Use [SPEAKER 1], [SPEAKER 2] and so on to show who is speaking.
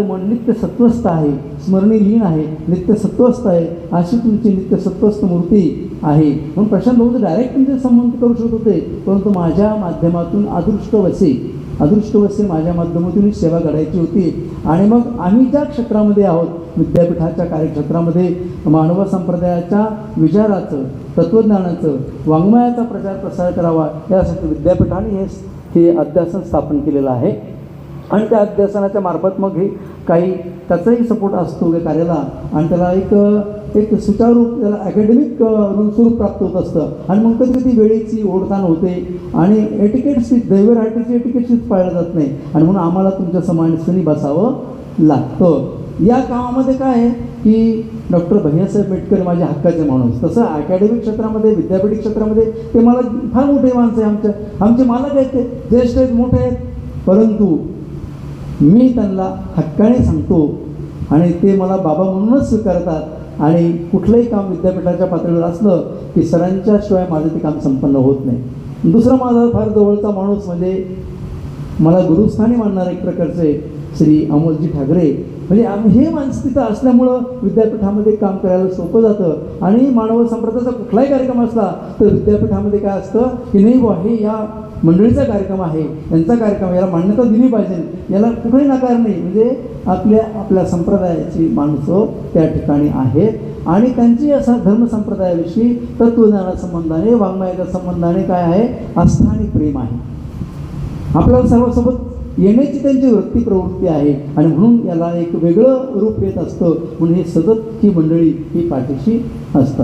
[SPEAKER 1] मन नित्य सत्वस्थ आहे स्मरणी लीन आहे नित्य सत्वस्थ आहे अशी तुमची नित्य सत्वस्थ मूर्ती आहे. म्हणून प्रशांत भाऊ डायरेक्ट तुमचे संबंध करू शकत होते परंतु माझ्या माध्यमातून अदृष्ट वसे अदृष्ट वसे माझ्या माध्यमातून सेवा घडायची होती. आणि मग आम्ही ज्या क्षेत्रामध्ये आहोत विद्यापीठाच्या कार्यक्षेत्रामध्ये मानव संप्रदायाच्या विचाराचं तत्त्वज्ञानाचं वाङ्मयाचा प्रचार प्रसार करावा यासाठी विद्यापीठाने हे हे अध्यासन स्थापन केलेलं आहे. आणि त्या अध्यासनाच्या मार्फत मग हे काही त्याचाही सपोर्ट असतो या कार्याला. आणि त्याला एक एक सुचारू त्याला अकॅडमिक स्वरूप प्राप्त होत असतं. आणि मग कधी कधी वेळेची ओढताण होते. आणि एटिकेट्सची दैवराटीची एटिकेट्सच पाळलं जात नाही. आणि म्हणून आम्हाला तुमच्या समानस्थानी बसावं लागतं. या कामामध्ये काय आहे की डॉक्टर भैयासाहेब मेटकर माझ्या हक्काचे माणूस. तसं अकॅडमिक क्षेत्रामध्ये विद्यापीठ क्षेत्रामध्ये ते मला फार मोठे माणसं आहे आमच्या. आमचे मालक आहेत ते. ज्येष्ठ आहेत मोठे आहेत. परंतु मी त्यांना हक्काने सांगतो आणि ते मला बाबा म्हणूनच स्वीकारतात. आणि कुठलंही काम विद्यापीठाच्या पातळीवर असलं की सरांच्या शिवाय माझं ते काम संपन्न होत नाही. दुसरा माझा फार जवळचा माणूस म्हणजे मला गुरुस्थानी मानणारे एक प्रकारचे श्री अमोलजी ठाकरे. म्हणजे हे मानसिकता असल्यामुळं विद्यापीठामध्ये काम करायला सोपं जातं. आणि मानव संप्रदायाचा कुठलाही कार्यक्रम असला तर विद्यापीठामध्ये काय असतं की नाही बुवा हे या मंडळीचा कार्यक्रम आहे यांचा कार्यक्रम आहे, याला मान्यता दिली पाहिजे. याला कुठेही नकार नाही. म्हणजे आपल्या आपल्या संप्रदायाची माणसं त्या ठिकाणी आहेत. आणि त्यांची असा धर्म संप्रदायाविषयी तत्वज्ञाना संबंधाने वाङ्मयाच्या संबंधाने काय आहे? आस्था आणि प्रेम आहे. आपल्याला सर्वसोबत येण्याची त्यांची वृत्ती प्रवृत्ती आहे. आणि म्हणून याला एक वेगळं रूप येत असतं. म्हणून हे सतत ही मंडळी ही पाठीशी असतात.